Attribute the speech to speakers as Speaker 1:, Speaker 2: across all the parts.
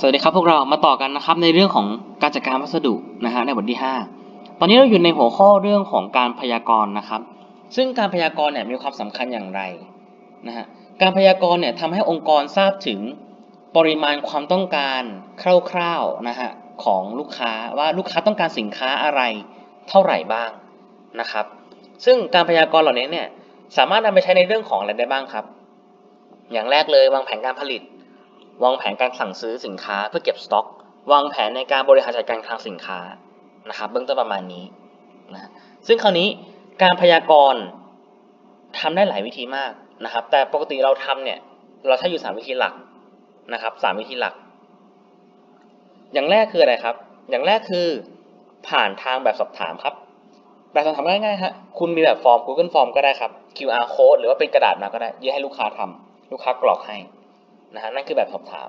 Speaker 1: สวัสดีครับพวกเรามาต่อกันนะครับในเรื่องของการจัดการวัสดุนะฮะในบทที่ 5 ตอนนี้เราอยู่ในหัวข้อเรื่องของการพยากรณ์นะครับ ซึ่งการพยากรณ์เนี่ยมีความสำคัญอย่างไรนะฮะการพยากรณ์เนี่ยทำให้องค์กรทราบถึงปริมาณความต้องการคร่าวๆนะฮะของลูกค้าว่าลูกค้าต้องการสินค้าอะไรเท่าไหร่บ้างนะครับ ซึ่งการพยากรณ์เหล่านี้เนี่ยสามารถนำไปใช้ในเรื่องของอะไรได้บ้างครับ อย่างแรกเลยวางแผนการผลิต วางแผนการสั่งซื้อสินค้าเพื่อเก็บสต็อก วางแผนในการบริหารจัดการคลังสินค้านะครับเบื้องต้นประมาณนี้นะซึ่งคราวนี้การพยากรณ์ทำได้หลายวิธีมากนะครับ แต่ปกติเราทำเนี่ยเราใช้อยู่สามวิธีหลักนะครับสามวิธีหลัก อย่างแรกคืออะไรครับ อย่างแรกคือผ่านทางแบบสอบถามครับ แบบสอบถามง่ายๆฮะคุณมีแบบฟอร์ม Google Form ก็ได้ครับ QR code หรือว่าเป็นกระดาษมาก็ได้ยื่นให้ลูกค้าทำลูกค้ากรอกให้ นะฮะนั่นคือแบบสอบถาม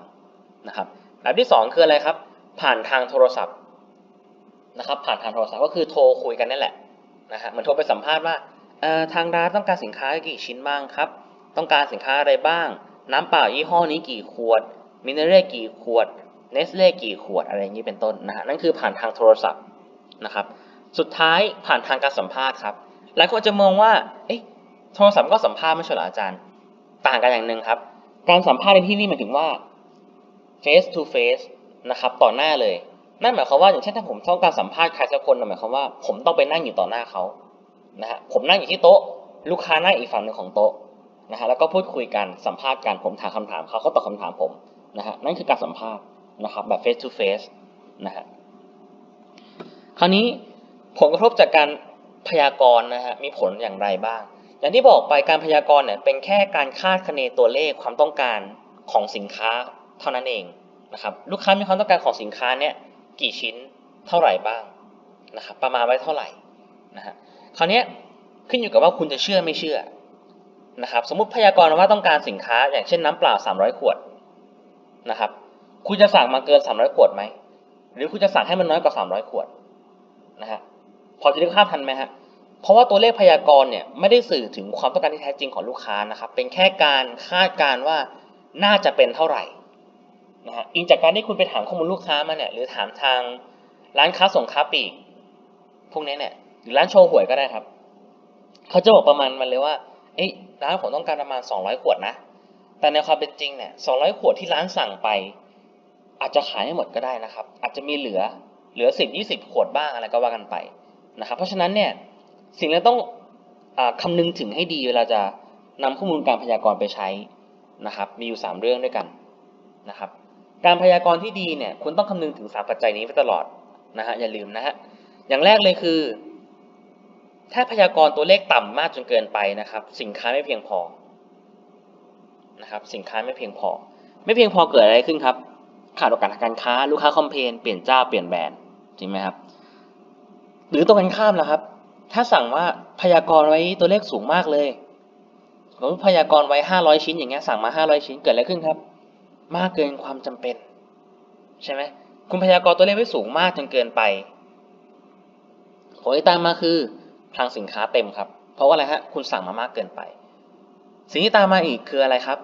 Speaker 1: นะครับ แบบที่สองคืออะไรครับ ผ่านทางโทรศัพท์นะครับ ผ่านทางโทรศัพท์ก็คือโทรคุยกันนั่นแหละนะฮะเหมือนโทรไปสัมภาษณ์ว่าทางร้านต้องการสินค้ากี่ชิ้นบ้างครับ ต้องการสินค้าอะไรบ้าง น้ำเปล่ายี่ห้อนี้กี่ขวด มินเนอร่กี่ขวด เนสเล่กี่ขวดอะไรอย่างนี้เป็นต้นนะฮะนั่นคือผ่านทางโทรศัพท์นะครับ สุดท้ายผ่านทางการสัมภาษณ์ครับหลายคนจะมองว่าเอ๊ะโทรศัพท์ก็สัมภาษณ์ไม่ใช่หรออาจารย์ ต่างกันอย่างหนึ่งครับ การสัมภาษณ์ในที่นี่หมายถึงว่า face to face นะครับต่อหน้าเลย นั่นหมายความว่าอย่างเช่นถ้าผมต้องการสัมภาษณ์ใครสักคนหมายความว่า ผมต้องไปนั่งอยู่ต่อหน้าเขานะฮะผมนั่งอยู่ที่โต๊ะ ลูกค้านั่งอีกฝั่งหนึ่งของโต๊ะนะฮะแล้วก็พูดคุยกันสัมภาษณ์กันผมถามคำถามเขาเขาตอบคำถามผมนะฮะนั่นคือการสัมภาษณ์นะครับแบบ face to face นะฮะคราวนี้ผลกระทบจากการพยากรณ์นะฮะมีผลอย่างไรบ้าง อย่างที่บอกไปการพยากรณ์เนี่ยเป็นแค่การคาดคะเนตัวเลขความต้องการของสินค้าเท่านั้นเองนะครับลูกค้ามีความต้องการของสินค้าเนี่ยกี่ชิ้นเท่าไหร่บ้างนะครับประมาณไว้เท่าไหร่นะฮะคราวนี้ขึ้นอยู่กับว่าคุณจะเชื่อไม่เชื่อนะครับสมมติพยากรณ์ว่าต้องการสินค้า อย่างเช่นน้ำเปล่า 300 ขวดนะครับคุณจะสั่งมาเกิน 300 ขวดไหมหรือคุณจะสั่งให้มันน้อยกว่า 300 ขวดนะฮะพอจะนึกภาพทันไหมฮะ เพราะว่าตัวเลขพยากรณ์เนี่ยไม่ได้สื่อถึงความต้องการที่แท้จริงของลูกค้านะครับเป็นแค่การคาดการณ์ว่าน่าจะเป็นเท่าไหร่นะฮะอิงจากการที่คุณไปถามข้อมูลลูกค้ามาเนี่ยหรือถามทางร้านค้าส่งค้าปลีกพวกนี้เนี่ยหรือร้านโชว์หวยก็ได้ครับเขาจะบอกประมาณมันเลยว่าเอ้ยร้านผมต้องการประมาณ 200 ขวดนะ แต่ในความเป็นจริงเนี่ย200 ขวดที่ร้านสั่งไป อาจจะขายไม่หมดก็ได้นะครับ อาจจะมีเหลือเหลือ 10 20 ขวดบ้างอะไรก็ว่ากันไปนะครับเพราะฉะนั้นเนี่ย สิ่งที่ต้องอคำนึงถึงให้ดีเวลาจะนำข้อมูลการพยากรณ์ไปใช้นะครับ มีอยู่ 3 เรื่องด้วยกันนะครับ การพยากรณ์ที่ดีเนี่ยคุณต้องคำนึงถึง 3 ปัจจัยนี้ไว้ตลอดนะฮะอย่าลืมนะฮะอย่างแรกเลยคือ ถ้าพยากรณ์ตัวเลขต่ำมากจนเกินไปนะครับ สินค้าไม่เพียงพอนะครับ สินค้าไม่เพียงพอ ไม่เพียงพอเกิดอะไรขึ้นครับ ขาดโอกาสทางการค้า ลูกค้าคอมเพลนเปลี่ยนเจ้าเปลี่ยนแบรนด์จริงไหมครับ หรือตรงกันข้ามล่ะครับ ถ้าสั่งว่าพยากรณ์ไว้ตัวเลขสูงมากเลยสมมติพยากรณ์ไว้ห้าร้อยชิ้นอย่างเงี้ยสั่งมาห้าร้อยชิ้นเกิดอะไรขึ้นครับ มากเกินความจำเป็น ใช่ไหมคุณพยากรณ์ตัวเลขไว้สูงมากจนเกินไปผลที่ตามมาคือคลังสินค้าเต็มครับ เพราะว่าอะไรฮะคุณสั่งมามากเกินไป สิ่งที่ตามมาอีกคืออะไรครับ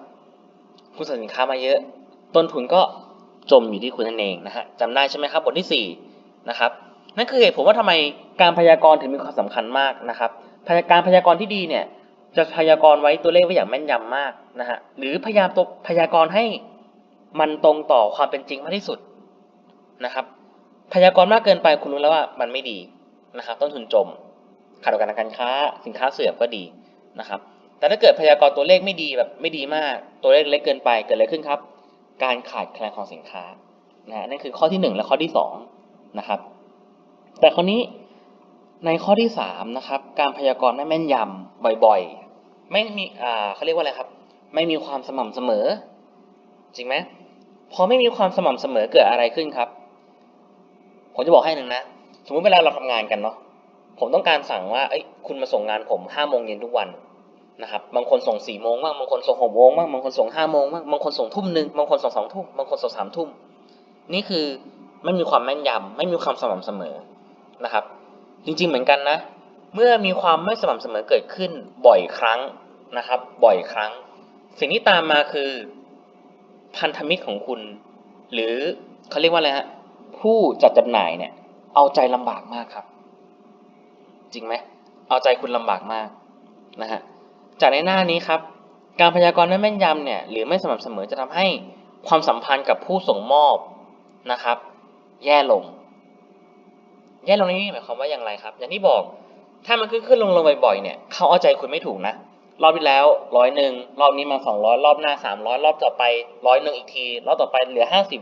Speaker 1: คุณสั่งสินค้ามาเยอะ ต้นทุนก็จมอยู่ที่คุณนั่นเองนะฮะจำได้ใช่ไหมครับบทที่สี่นะครับนั่นคือเหตุผลว่าทำไม การพยากรณ์ถึงมีความสำคัญมากนะครับพยาการพยากรณ์ที่ดีเนี่ยจะพยากรณ์ไว้ตัวเลขไว้อย่างแม่นยำมากนะฮะหรือพยายามตัวพยากรณ์ให้มันตรงต่อความเป็นจริงมากที่สุดนะครับ พยากรณ์มากเกินไปคุณรู้แล้วว่ามันไม่ดีนะครับต้นทุนจมขาดโอกาสทางการค้า สินค้าเสื่อมก็ดีนะครับ แต่ถ้าเกิดพยากรณ์ตัวเลขไม่ดีแบบไม่ดีมาก ตัวเลขเล็กเกินไปเกิดอะไรขึ้นครับ การขาดแคลนของสินค้านะนั่นคือข้อที่หนึ่งและข้อที่สองนะครับแต่คราวนี้ ในข้อที่สามนะครับการพยากรณ์ไม่แม่นยำบ่อยๆ ไม่มีอ่าเขาเรียกว่าอะไรครับ ไม่มีความสม่ำเสมอ จริงไหมพอไม่มีความสม่ำเสมอเกิดอะไรขึ้นครับ ผมจะบอกให้หนึ่งนะ สมมติเวลาเราทำงานกันเนาะผมต้องการสั่งว่าเอ้ยคุณมาส่งงานผมห้าโมงเย็นทุกวันนะครับบางคนส่งสี่โมงบ้างบางคนส่งหกโมงบ้างบางคนส่งห้าโมงบ้างบางคนส่งทุ่มหนึ่งบางคนส่งสองทุ่มบางคนส่งสามทุ่มนี่คือไม่มีความแม่นยำไม่มีความสม่ำเสมอนะครับ จริงๆเหมือนกันนะ เมื่อมีความไม่สม่ำเสมอเกิดขึ้นบ่อยครั้งนะครับ บ่อยครั้ง สิ่งที่ตามมาคือพันธมิตรของคุณ หรือเขาเรียกว่าอะไรฮะผู้จัดจำหน่ายเนี่ย เอาใจลำบากมากครับ จริงไหมเอาใจคุณลำบากมากนะฮะจากในหน้านี้ครับ การพยากรณ์ไม่แม่นยำเนี่ยหรือไม่สม่ำเสมอจะทำให้ความสัมพันธ์กับผู้ส่งมอบนะครับ แย่ลง แย่ลงในนี้หมายความว่าอย่างไรครับ อย่างที่บอกถ้ามันขึ้นขึ้นลงลงบ่อยๆเนี่ยเขาเอาใจคุณไม่ถูกนะรอบที่แล้วร้อยหนึ่งรอบนี้มาสองร้อยรอบหน้าสามร้อยรอบต่อไปร้อยหนึ่งอีกทีรอบต่อไปเหลือห้าสิบ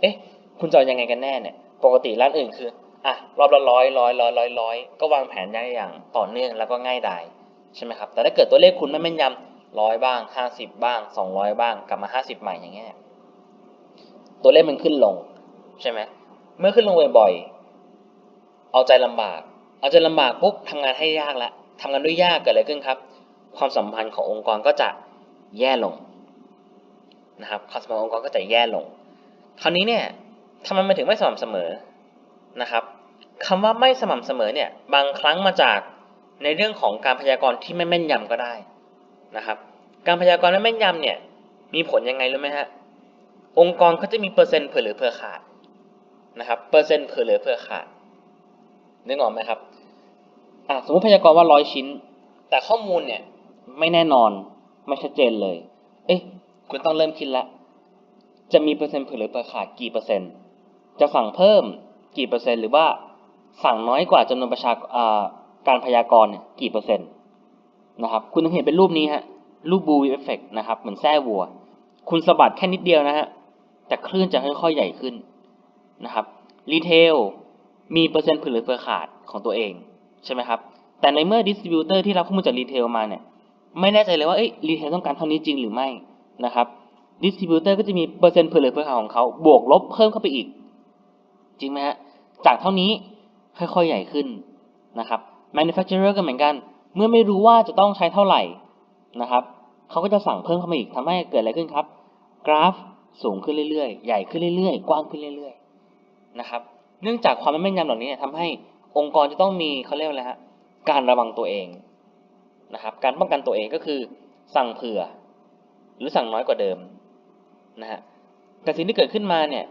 Speaker 1: เอ๊ะ คุณจะเอายังไงกันแน่เนี่ย ปกติร้านอื่นคืออะรอบละร้อยร้อยร้อยร้อยร้อยก็วางแผนได้อย่างต่อเนื่องแล้วก็ง่ายดายใช่ไหมครับ แต่ถ้าเกิดตัวเลขคุณไม่แม่นยำร้อยบ้างห้าสิบบ้างสองร้อยบ้างกลับมาห้าสิบใหม่อย่างเงี้ยตัวเลขมันขึ้นลงใช่ไหมเมื่อขึ้นลงบ่อย เอาใจลำบาก เอาใจลำบากปุ๊บทำงานให้ยากแล้วทำงานด้วยยากเกิดอะไรขึ้นครับ ความสัมพันธ์ขององค์กรก็จะแย่ลงนะครับความสัมพันธ์องค์กรก็จะแย่ลง คราวนี้เนี่ยทำไมมันถึงไม่สม่ำเสมอนะครับคำว่าไม่สม่ำเสมอเนี่ยบางครั้งมาจากในเรื่องของการพยากรณ์ที่ไม่แม่นยำก็ได้นะครับ การพยากรณ์ไม่แม่นยำเนี่ยมีผลยังไงรู้ไหมฮะองค์กรก็จะมีเปอร์เซ็นต์เผื่อหลือเผื่อขาดนะครับเปอร์เซ็นต์เผื่อหลือเผื่อขาด นึกออกไหมครับอะสมมติพยากรณ์ว่าร้อยชิ้น แต่ข้อมูลเนี่ยไม่แน่นอนไม่ชัดเจนเลย เอ๊ะคุณต้องเริ่มคิดล้วจะมีเปอร์เซ็นต์เผื่อหลือเผื่อขาดกี่เปอร์เซ็นต์ จะสั่งเพิ่มกี่เปอร์เซ็นต์หรือว่าสั่งน้อยกว่าจำนวนประชาอ่าการพยากรณ์เนี่ยกี่เปอร์เซ็นต์นะครับ คุณต้องเห็นเป็นรูปนี้ฮะรูปบูวิเอฟเฟกนะครับเหมือนแส้วัว คุณสะบัดแค่นิดเดียวนะฮะแต่คลื่นจะค่อยๆใหญ่ขึ้นนะครับรีเทล มีเปอร์เซ็นต์เผื่อเหลือเผื่อขาดของตัวเองใช่ไหมครับ แต่ในเมื่อดิสติบิวเตอร์ที่รับข้อมูลจากรีเทลมาเนี่ยไม่แน่ใจเลยว่าเอ้ยรีเทลต้องการเท่านี้จริงหรือไม่นะครับดิสติบิวเตอร์ก็จะมีเปอร์เซ็นต์เผื่อเหลือเผื่อขาดของเขาบวกลบเพิ่มเข้าไปอีก จริงไหมฮะจากเท่านี้ค่อยๆใหญ่ขึ้นนะครับ manufacturer ก็เหมือนกัน เมื่อไม่รู้ว่าจะต้องใช้เท่าไหร่นะครับเขาก็จะสั่งเพิ่มเข้ามาอีกทำให้เกิดอะไรขึ้นครับ กราฟสูงขึ้นเรื่อยๆ ใหญ่ขึ้นเรื่อยๆ กว้างขึ้นเรื่อยๆ นะครับ เนื่องจากความไม่แม่นยำเหล่านี้เนี่ยทำให้องค์กรจะต้องมีเขาเรียกว่าอะไรฮะการระวังตัวเองนะครับ การป้องกันตัวเองก็คือสั่งเผื่อ หรือสั่งน้อยกว่าเดิมนะฮะแต่สิ่งที่เกิดขึ้นมาเนี่ย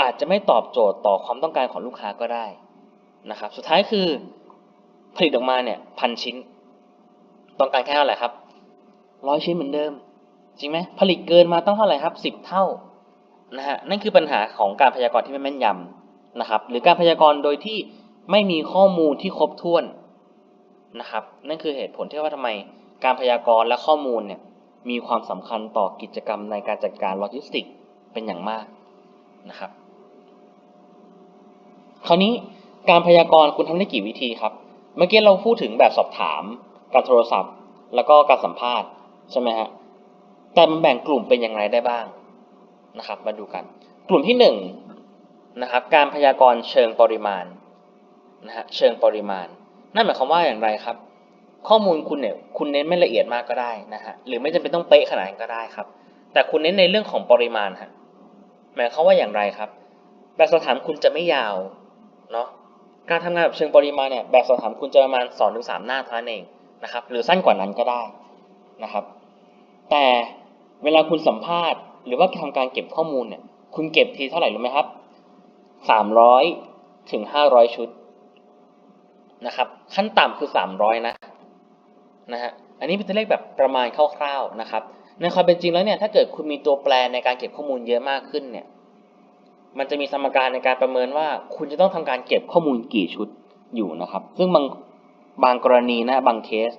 Speaker 1: อาจจะไม่ตอบโจทย์ต่อความต้องการของลูกค้าก็ได้นะครับ สุดท้ายคือผลิตออกมาเนี่ยพันชิ้น ต้องการแค่เท่าไหร่ครับร้อยชิ้นเหมือนเดิม จริงไหมผลิตเกินมาต้องเท่าไหร่ครับสิบเท่านะฮะนั่นคือปัญหาของการพยากรณ์ที่ไม่แม่นยำ นะครับหรือการพยากรณ์โดยที่ไม่มีข้อมูลที่ครบถ้วนนะครับนั่นคือเหตุผลที่ว่าทำไมการพยากรณ์และข้อมูลเนี่ยมีความสำคัญต่อกิจกรรมในการจัดการโลจิสติกเป็นอย่างมากนะครับคราวนี้การพยากรณ์คุณทำได้กี่วิธีครับ เมื่อกี้เราพูดถึงแบบสอบถาม การโทรศัพท์ แล้วก็การสัมภาษณ์ใช่ไหมฮะแต่มันแบ่งกลุ่มเป็นอย่างไรได้บ้างนะครับ มาดูกัน กลุ่มที่ห นะครับการพยากรณ์เชิงปริมาณนะฮะเชิงปริมาณ นั่นหมายความว่าอย่างไรครับ ข้อมูลคุณเนี่ยคุณเน้นไม่ละเอียดมากก็ได้นะฮะหรือไม่จำเป็นต้องเป๊ะขนาดนั้นก็ได้ครับ แต่คุณเน้นในเรื่องของปริมาณฮะหมายความว่าอย่างไรครับ แบบสอบถามคุณจะไม่ยาวเนาะการทำงานแบบเชิงปริมาณเนี่ยแบบสอบถามคุณจะประมาณสองถึงสามหน้าเท่านั้นเองนะครับ หรือสั้นกว่านั้นก็ได้นะครับ แต่เวลาคุณสัมภาษณ์ หรือว่าทำการเก็บข้อมูลเนี่ยคุณเก็บทีเท่าไหร่รู้ไหมครับ สามร้อยถึงห้าร้อยชุดนะครับ ขั้นต่ำคือสามร้อยนะนะฮะอันนี้เป็นตัวเลขแบบประมาณคร่าวๆนะครับในความเป็นจริงแล้วเนี่ยถ้าเกิดคุณมีตัวแปรในการเก็บข้อมูลเยอะมากขึ้นเนี่ยมันจะมีสมการในการประเมินว่า คุณจะต้องทำการเก็บข้อมูลกี่ชุดอยู่นะครับ ซึ่งบางบางกรณีนะบางเคส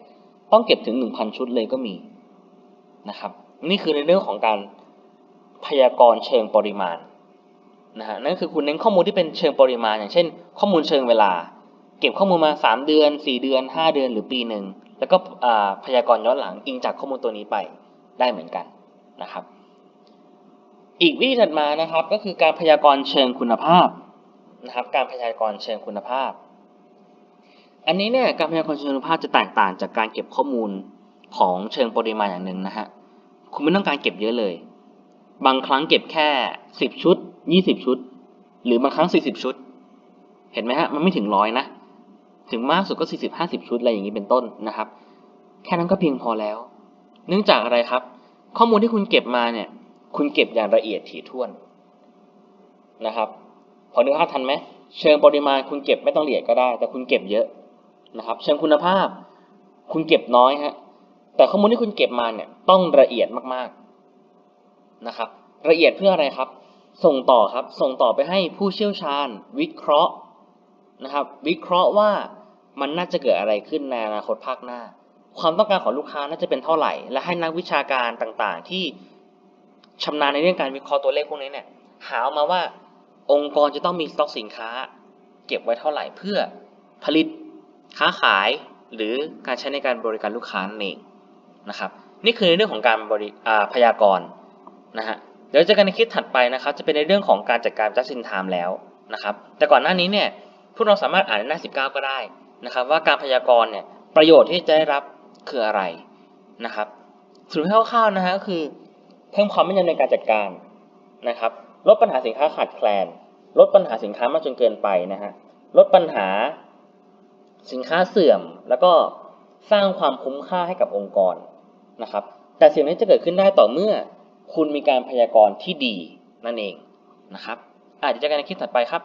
Speaker 1: ต้องเก็บถึง 1,000 ชุดเลยก็มีนะครับ นี่คือในเรื่องของการพยากรณ์เชิงปริมาณ นะฮะนั่นคือคุณเน้นข้อมูลที่เป็นเชิงปริมาณ อย่างเช่น ข้อมูลเชิงเวลา เก็บข้อมูลมา 3 เดือน 4 เดือน 5 เดือนหรือปีหนึ่งแล้วก็พยากรณ์ย้อนหลังอิงจากข้อมูลตัวนี้ไปได้เหมือนกันนะครับ อีกวิธีถัดมานะครับก็คือการพยากรณ์เชิงคุณภาพนะครับ การพยากรณ์เชิงคุณภาพ อันนี้เนี่ยการพยากรณ์เชิงคุณภาพจะแตกต่างจากการเก็บข้อมูลของเชิงปริมาณอย่างหนึ่งนะฮะคุณไม่ต้องการเก็บเยอะเลย บางครั้งเก็บแค่สิบชุดยี่สิบชุด หรือบางครั้งสี่สิบชุด เห็นไหมฮะ มันไม่ถึงร้อยนะ ถึงมากสุดก็สี่สิบห้าสิบชุดอะไรอย่างนี้เป็นต้นนะครับ แค่นั้นก็เพียงพอแล้ว เนื่องจากอะไรครับ ข้อมูลที่คุณเก็บมาเนี่ย คุณเก็บอย่างละเอียดถี่ถ้วนนะครับ พอนึกภาพทันไหม เชิงปริมาณคุณเก็บไม่ต้องละเอียดก็ได้ แต่คุณเก็บเยอะนะครับ เชิงคุณภาพ คุณเก็บน้อยฮะ แต่ข้อมูลที่คุณเก็บมาเนี่ยต้องละเอียดมากๆ นะครับ ละเอียดเพื่ออะไรครับ ส่งต่อครับ ส่งต่อไปให้ผู้เชี่ยวชาญ วิเคราะห์นะครับ วิเคราะห์ว่ามันน่าจะเกิดอะไรขึ้นในอนาคตภาคหน้า ความต้องการของลูกค้าน่าจะเป็นเท่าไหร่ และให้นักวิชาการต่างๆ ที่ชำนาญในเรื่องการวิเคราะห์ตัวเลขพวกนี้เนี่ย หาออกมาว่าองค์กรจะต้องมีสต็อกสินค้า เก็บไว้เท่าไหร่เพื่อผลิตค้าขายหรือการใช้ในการบริการลูกค้านั่นเองนะครับ นี่คือเรื่องของการบริพยากรณ์ นะฮะเดี๋ยวเจอกันในคลิปถัดไปนะครับจะเป็นในเรื่องของการจัดการ just in time แล้วนะครับแต่ก่อนหน้านี้เนี่ยพวกเราสามารถอ่านในหน้า 19 ก็ได้นะครับว่าการพยากรณ์เนี่ยประโยชน์ที่จะได้รับคืออะไรนะครับสรุปคร่าวๆนะฮะก็คือเพิ่มความแม่นยำในการจัดการนะครับลดปัญหาสินค้าขาดแคลน ลดปัญหาสินค้ามากจนเกินไปนะฮะลดปัญหาสินค้าเสื่อม แล้วก็สร้างความคุ้มค่าให้กับองค์กรนะครับแต่สิ่งนี้จะเกิดขึ้นได้ต่อเมื่อ คุณมีการพยากรณ์ที่ดีนั่นเองนะครับอาจจะเจอกันในคลิปถัดไปครับ